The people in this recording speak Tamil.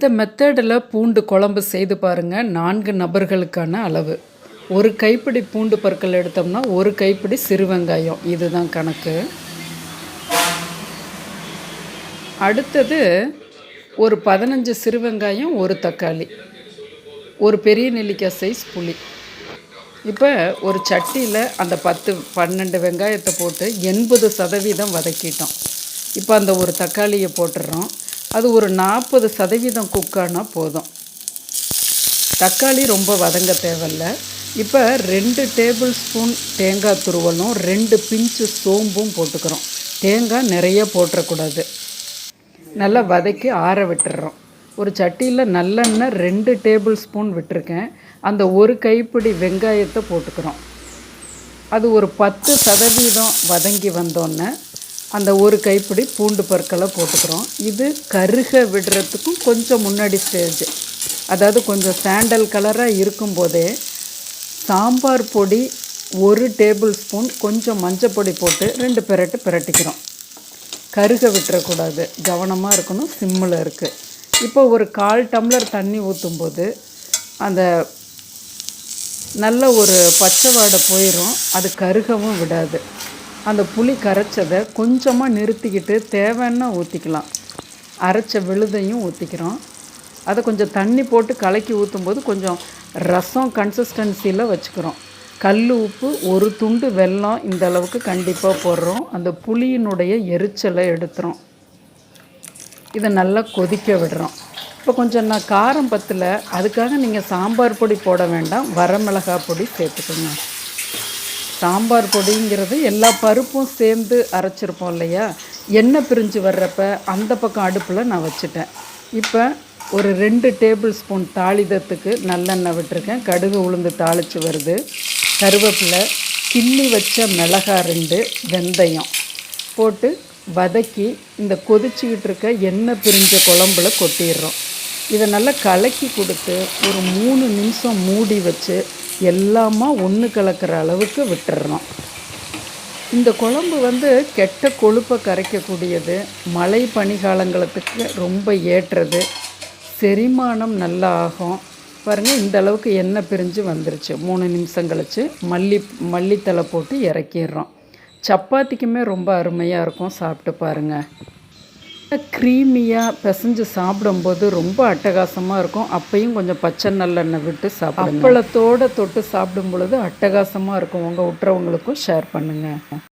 இந்த மெத்தடில் பூண்டு குழம்பு செய்து பாருங்கள் நான்கு நபர்களுக்கான அளவு. ஒரு கைப்பிடி பூண்டு பற்கள் எடுத்தோம்னா ஒரு கைப்பிடி சிறு வெங்காயம். இதுதான் கணக்கு. அடுத்தது ஒரு பதினஞ்சு சிறு வெங்காயம் ஒரு தக்காளி. ஒரு பெரிய நெல்லிக்காய் சைஸ் புளி. இப்போ ஒரு சட்டியில் அந்த பத்து பன்னெண்டு வெங்காயத்தை போட்டு எண்பது சதவீதம் வதக்கிட்டோம். இப்போ அந்த ஒரு தக்காளியை போட்டுடுறோம் அது ஒரு நாற்பது சதவீதம் குக்கானால் போதும். தக்காளி ரொம்ப வதங்க தேவையில்ல. இப்போ ரெண்டு டேபிள் ஸ்பூன் தேங்காய் துருவலும் ரெண்டு பிஞ்சு சோம்பும் போட்டுக்கிறோம். தேங்காய் நிறைய போட்டுறக்கூடாது. நல்லா வதக்கி ஆற விட்டுடுறோம் ஒரு சட்டியில் நல்லெண்ணெய் ரெண்டு டேபிள் ஸ்பூன் விட்டுருக்கேன். அந்த ஒரு கைப்பிடி வெங்காயத்தை போட்டுக்கிறோம். அது ஒரு பத்து சதவீதம் வதங்கி வந்தோன்னே அந்த ஒரு கைப்பிடி பூண்டு பற்களை போட்டுக்கிறோம். இது கருக விடுறதுக்கும் கொஞ்சம் முன்னாடி ஸ்டேஜ் அதாவது கொஞ்சம் சாண்டல் கலராக இருக்கும்போதே சாம்பார் பொடி ஒரு டேபிள் ஸ்பூன் கொஞ்சம் மஞ்சள் பொடி போட்டு ரெண்டு பெரட்டு பிரட்டிக்கிறோம். கருக விட்டுறக்கூடாது. கவனமாக இருக்கணும். சிம்மில் இருக்குது இப்போ ஒரு கால் டம்ளர் தண்ணி ஊற்றும்போது அந்த நல்ல ஒரு பச்சை வாடை போயிடும் அது கருகவும் விடாது. அந்த புளி கரைச்சதை கொஞ்சமாக நிறுத்திக்கிட்டு தேவைன்னா ஊற்றிக்கலாம் அரைச்ச விழுதையும் ஊற்றிக்கிறோம் அதை கொஞ்சம் தண்ணி போட்டு கலக்கி ஊற்றும்போது கொஞ்சம் ரசம் கன்சிஸ்டன்சியில் வச்சுக்கிறோம். கல் உப்பு ஒரு துண்டு வெல்லம் இந்த அளவுக்கு கண்டிப்பாக போடுறோம். அந்த புளியினுடைய எரிச்சலை எடுத்துகிறோம் இதை நல்லா கொதிக்க விடுறோம். இப்போ கொஞ்சம் நான் காரம் பத்தில் அதுக்காக நீங்கள் சாம்பார் பொடி போட வேண்டாம். வரமிளகா பொடி சேர்த்துக்கணும் சாம்பார் பொடிங்கிறது எல்லா பருப்பும் சேர்ந்து அரைச்சிருப்போம் இல்லையா? எண்ணெய் பிரிஞ்சு வர்றப்ப அந்த பக்கம் அடுப்பில் நான் வச்சுட்டேன். இப்போ ஒரு ரெண்டு டேபிள் ஸ்பூன் தாளிதத்துக்கு நல்லெண்ணெய் விட்டுருக்கேன். கடுகு உளுந்து தாளித்து வருது. கருவேப்பிலை கிள்ளி வச்ச மிளகா ரெண்டு வெந்தயம் போட்டு வதக்கி இந்த கொதிச்சிக்கிட்டு இருக்க எண்ணெய் பிரிஞ்ச குழம்புல கொட்டிடுறோம். இதை நல்லா கலக்கி கொடுத்து ஒரு மூணு நிமிஷம் மூடி வச்சு எல்லாமா ஒன்று கலக்கிற அளவுக்கு விட்டுறோம் இந்த குழம்பு வந்து கெட்ட கொழுப்பை கரைக்கக்கூடியது. மழை பனிகாலங்களுக்கு ரொம்ப ஏற்றது. செரிமானம் நல்லா ஆகும். பாருங்கள் இந்த அளவுக்கு எண்ணெய் பிரிஞ்சு வந்துருச்சு. மூணு நிமிஷம் கழிச்சு மல்லி மல்லித்தலை போட்டு இறக்கிடுறோம். சப்பாத்திக்குமே ரொம்ப அருமையாக இருக்கும். சாப்பிட்டு பாருங்கள் க்ரீமியாக பிசைஞ்சு சாப்பிடும்போது ரொம்ப அட்டகாசமாக இருக்கும். அப்பையும் கொஞ்சம் பச்சை நல்லெண்ணெய் விட்டு சாப்பிடும் அப்பளத்தோடு தொட்டு சாப்பிடும் பொழுது அட்டகாசமாக இருக்கும். உங்கள் விட்டுறவங்களுக்கும் ஷேர் பண்ணுங்கள்